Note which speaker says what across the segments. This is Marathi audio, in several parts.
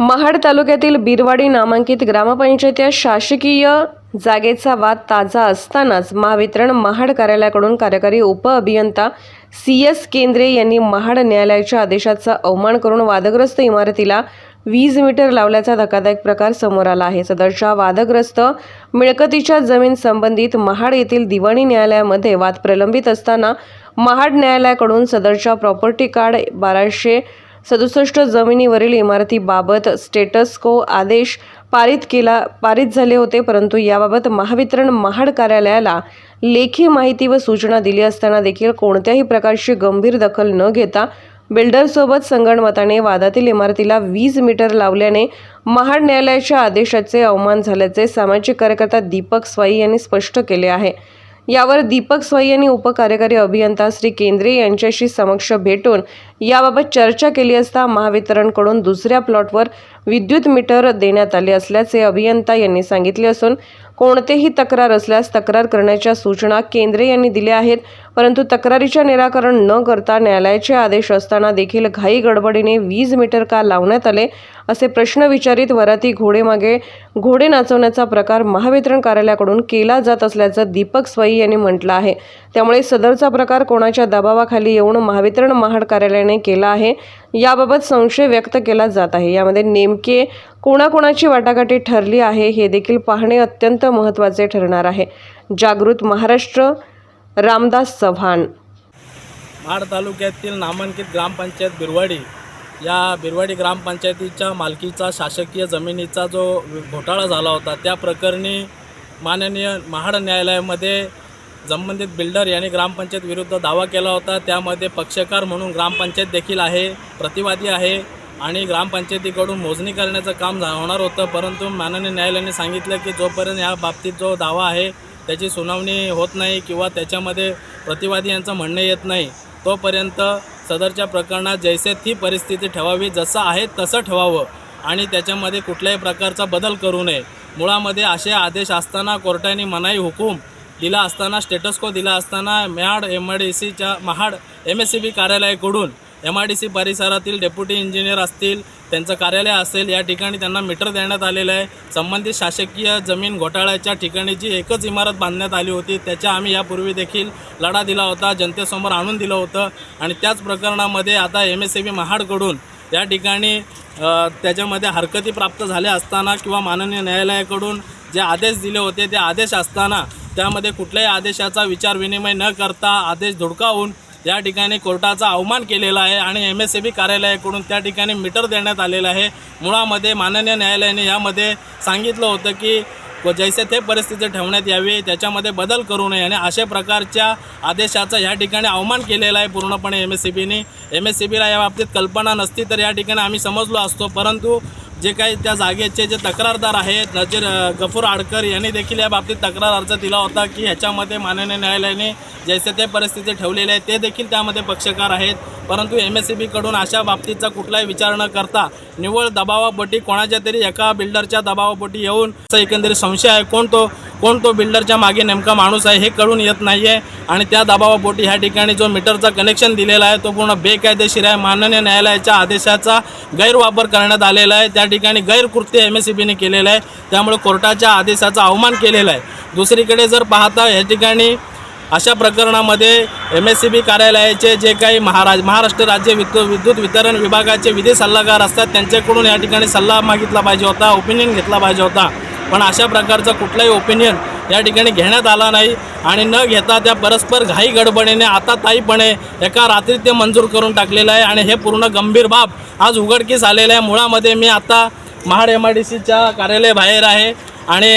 Speaker 1: महाड तालुक्यातील बिरवाडी नामांकित ग्रामपंचायत या शासकीय जागेचा वाद ताजा असतानाच महावितरण महाड कार्यालयाकडून कार्यकारी उपअभियंता सी एस केंद्रे यांनी महाड न्यायालयाच्या आदेशाचा अवमान करून वादग्रस्त इमारतीला वीज मीटर लावल्याचा धक्कादायक प्रकार समोर आला आहे. सदरच्या वादग्रस्त मिळकतीच्या जमीन संबंधित महाड येथील दिवाणी न्यायालयामध्ये वाद प्रलंबित असताना महाड न्यायालयाकडून सदरच्या प्रॉपर्टी कार्ड बाराशे सदुसष्ट जमिनीवरील इमारतीबाबत स्टेटस को आदेश पारित केला पारित झाले होते परंतु याबाबत महावितरण महाड कार्यालयाला लेखी माहिती व सूचना दिली असताना देखील कोणत्याही प्रकारची गंभीर दखल न घेता बिल्डरसोबत संगणमताने वादातील इमारतीला वीज मीटर लावल्याने महाड न्यायालयाच्या आदेशाचे अवमान झाल्याचे सामाजिक कार्यकर्ता दीपक स्वाई यांनी स्पष्ट केले आहे. यावर दीपक स्वाई यांनी उपकार्यकारी अभियंता श्री केंद्रे यांच्याशी समक्ष भेटून याबाबत चर्चा केली असता महावितरणकडून दुसऱ्या प्लॉटवर विद्युत मीटर देण्यात आले असल्याचे अभियंता यांनी सांगितले असून कोणतेही तक्रार असल्यास तक्रार करण्याच्या सूचना केंद्रे यांनी दिल्या आहेत परंतु तक्रारीचे निराकरण न करता न्यायालयाचे आदेश असताना देखील घाई गडबडीने वीज मीटर का लावण्यात आले असे प्रश्न विचारित वराती घोडेमागे घोडे नाचवण्याचा प्रकार महावितरण कार्यालयाकडून केला जात असल्याचं दीपक स्वाई यांनी म्हटलं आहे. त्यामुळे सदरचा प्रकार कोणाच्या दबावाखाली येऊन महावितरण महाड कार्यालयाने केला आहे. याबाबत संशय व्यक्त केला जात आहे. यामध्ये नेमके कोणाकोणाची वाटाघाटी ठरली आहे हे देखील पाहणे अत्यंत महत्त्वाचे ठरणार आहे. जागृत महाराष्ट्र रामदास चव्हाण.
Speaker 2: महाड तालुक्यातील नामांकित ग्रामपंचायत बिरवाडी या बिरवाडी ग्रामपंचायतीच्या मालकीचा शासकीय जमिनीचा जो घोटाळा झाला होता त्या प्रकरणी माननीय महाड न्यायालयामध्ये संबंधित बिल्डर यांनी ग्रामपंचायत विरुद्ध दावा केला होता. त्यामध्ये पक्षकार म्हणून ग्रामपंचायत देखील आहे प्रतिवादी आहे आणि ग्रामपंचायतीकडून मोजणी करण्याचं काम झा- होणार होतं. परंतु माननीय न्यायालयाने सांगितलं की जोपर्यंत या बाबतीत जो दावा आहे त्याची सुनावणी होत नाही किंवा त्याच्यामध्ये प्रतिवादी यांचं म्हणणं येत नाही तोपर्यंत सदरच्या प्रकरणात जैसे ती परिस्थिती ठेवावी जसं आहे तसं ठेवावं आणि त्याच्यामध्ये कुठल्याही प्रकारचा बदल करू नये. मुळामध्ये असे आदेश असताना कोर्टाने मनाई हुकूम दिला असताना स्टेटस्को दिला असताना म्याड एम आय डी सीच्या Mahad M S C B कार्यालयाकडून एम आय डी सी परिसरातील डेप्युटी इंजिनियर असतील त्यांचं कार्यालय असेल या ठिकाणी त्यांना मीटर देण्यात आलेलं आहे. संबंधित शासकीय जमीन घोटाळ्याच्या ठिकाणी जी एकच इमारत बांधण्यात आली होती त्याच्या आम्ही यापूर्वी देखील लढा दिला होता जनतेसमोर आणून दिलं होतं. आणि त्याच प्रकरणामध्ये आता एम एस सी बी महाडकडून या ठिकाणी त्याच्यामध्ये हरकती प्राप्त झाल्या असताना किंवा माननीय न्यायालयाकडून जे आदेश दिले होते ते आदेश असताना त्यामध्ये कुठल्याही आदेशाचा विचार विनिमय न करता आदेश धुडकावून या ठिकाणी कोर्टाचा अवमान केलेला आहे आणि एम एस सी बी कार्यालयाकडून त्या ठिकाणी मीटर देण्यात आलेलं आहे. मुळामध्ये माननीय न्यायालयाने यामध्ये सांगितलं होतं की व जैसे ते परिस्थिती ठेवण्यात यावी त्याच्यामध्ये बदल करू नये आणि अशा प्रकारच्या आदेशाचा या ठिकाणी अवमान केलेला आहे पूर्णपणे एम एस सी बीने एम एस सी बीला या बाबतीत कल्पना नसती तर या ठिकाणी आम्ही समजलो असतो परंतु जे काही त्या जागेचे जे तक्रारदार आहेत नजीर गफूर आडकर यांनी देखील या बाबतीत तक्रार अर्ज दिला होता की ह्याच्यामध्ये माननीय न्यायालयाने जैसे ते परिस्थिती ठेवलेली आहे ते देखील त्यामध्ये पक्षकार आहेत. परंतु एम एस सी बीकडून अशा बाबतीचा कुठलाही विचार न करता निव्वळ दबावापोटी कोणाच्या तरी एका बिल्डरच्या दबावापोटी येऊन एकंदरीत संशय आहे कोण तो? कोण तो बिल्डरच्या मागे नेमका माणूस आहे हे कळून येत नाही आहे आणि त्या दबावापोटी ह्या ठिकाणी जो मीटरचा कनेक्शन दिलेला आहे तो पूर्ण बेकायदेशीर आहे. माननीय न्यायालयाच्या आदेशाचा गैरवापर करण्यात आलेला आहे. त्या ठिकाणी गैरकृत्य एम एस सी बीने केलेलं आहे. त्यामुळे कोर्टाच्या आदेशाचा अवमान केलेला आहे. दुसरीकडे जर पाहता या ठिकाणी अशा प्रकरणामध्ये एम एस सी बी कार्यालयाचे जे काही महाराज महाराष्ट्र राज्य विद्युत विद्युत वितरण विभागाचे विधी सल्लागार असतात त्यांच्याकडून या ठिकाणी सल्ला मागितला पाहिजे होता ओपिनियन घेतला पाहिजे होता. पण अशा प्रकारचा कुठलाही ओपिनियन या ठिकाणी घेण्यात आला नाही. आणि न घेता त्या परस्पर घाई गडबडीने आता ताईपणे एका रात्रीत ते मंजूर करून टाकलेलं आहे. आणि हे पूर्ण गंभीर बाब आज उघडकीस आलेलं आहे. मुळामध्ये मी आता महाड एम आय डी सीच्या कार्यालय बाहेर आहे. आणि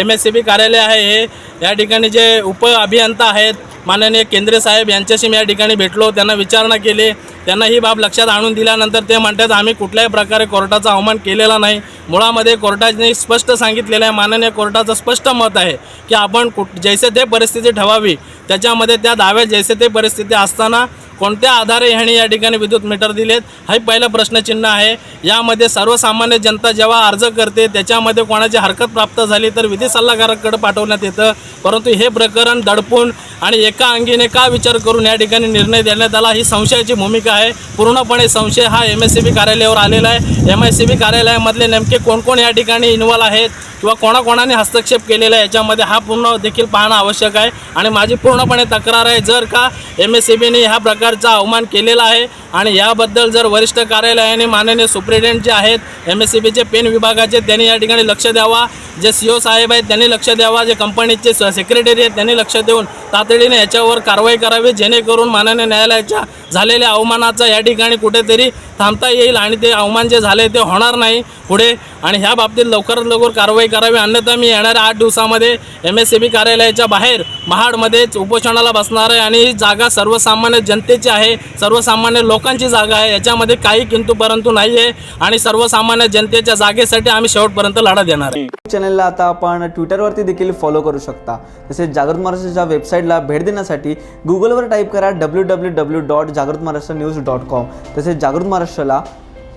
Speaker 2: एम एस सी बी कार्यालय आहे. हे या ठिकाणी जे उप अभियंता आहेत माननीय केंद्रे साहेब यांच्याशी मी या ठिकाणी भेटलो त्यांना विचारणा केली. त्यांना ही बाब लक्षात आणून दिल्यानंतर ते म्हणतात आम्ही कुठल्याही प्रकारे कोर्टाचा अवमान केलेला नाही. मुळामध्ये कोर्टाने स्पष्ट सांगितलेलं आहे माननीय कोर्टाचं स्पष्ट मत आहे की आपण कुठ जैसे ते परिस्थिती ठेवावी त्याच्यामध्ये त्या दाव्यात जैसे ते परिस्थिती असताना कोणत्या आधारे ह्याने या ठिकाणी विद्युत मीटर दिलेत? हाही पहिलं पहिला प्रश्नचिन्ह आहे. यामध्ये सर्वसामान्य जनता जेव्हा अर्ज करते त्याच्यामध्ये कोणाची हरकत प्राप्त झाली तर विधी सल्लागाराकडे पाठवण्यात येतं. परंतु हे प्रकरण दडपून आणि एका अंगीने का विचार करून या ठिकाणी निर्णय देण्यात आला ही संशयाची भूमिका आहे. पूर्णपणे संशय हा एम एस सी बी कार्यालयावर आलेला आहे. एम एस सी बी कार्यालयामधले नेमके कोणकोण या ठिकाणी इन्वॉल्व आहेत किंवा कोणाकोणाने हस्तक्षेप केलेला आहे याच्यामध्ये हा पूर्ण देखील पाहणं आवश्यक आहे. आणि माझी पूर्णपणे तक्रार आहे जर का एम एस सी बीने ह्या प्रकारचा अवमान केलेला आहे. आणि याबद्दल जर वरिष्ठ कार्यालयाने माननीय सुप्रिटेंडेंट जे आहेत एम एस सी बीचे पेन विभागाचे त्यांनी या ठिकाणी लक्ष द्यावा. जे सी ओ साहेब आहेत त्यांनी लक्ष द्यावा. जे कंपनीचे सेक्रेटरी आहेत त्यांनी लक्ष देऊन तातडीने याच्यावर कारवाई करावी. जेणेकरून माननीय न्यायालयाच्या झालेल्या अवमानाचा या ठिकाणी कुठेतरी थांबता येईल आणि ते अवमान जे झाले ते होणार नाही. पुढे आणि ह्या बाबतीत लवकरात लवकर कारवाई करावी. अन्यथा मी येणाऱ्या आठ दिवसामध्ये एम एस सी बी कार्यालयाच्या बाहेर महाडमध्येच उपोषणाला बसणार आहे. आणि ही जागा सर्वसामान्य जनतेची आहे. सर्वसामान्य लोकांची जागा आहे. याच्यामध्ये काही किंतु परंतु नाही आहे. आणि सर्वसामान्य जनतेच्या जागेसाठी आम्ही शेवटपर्यंत लढा देणार आहे.
Speaker 3: चॅनलला आता आपण ट्विटरवरती देखील फॉलो करू शकता. तसेच जागृत महाराष्ट्राच्या वेबसाईटला भेट देण्यासाठी गुगलवर टाईप करा डब्ल्यू डब्ल्यू डब्ल्यू डॉट जागृत महाराष्ट्र न्यूज डॉट कॉम तसेच जागृत महाराष्ट्राला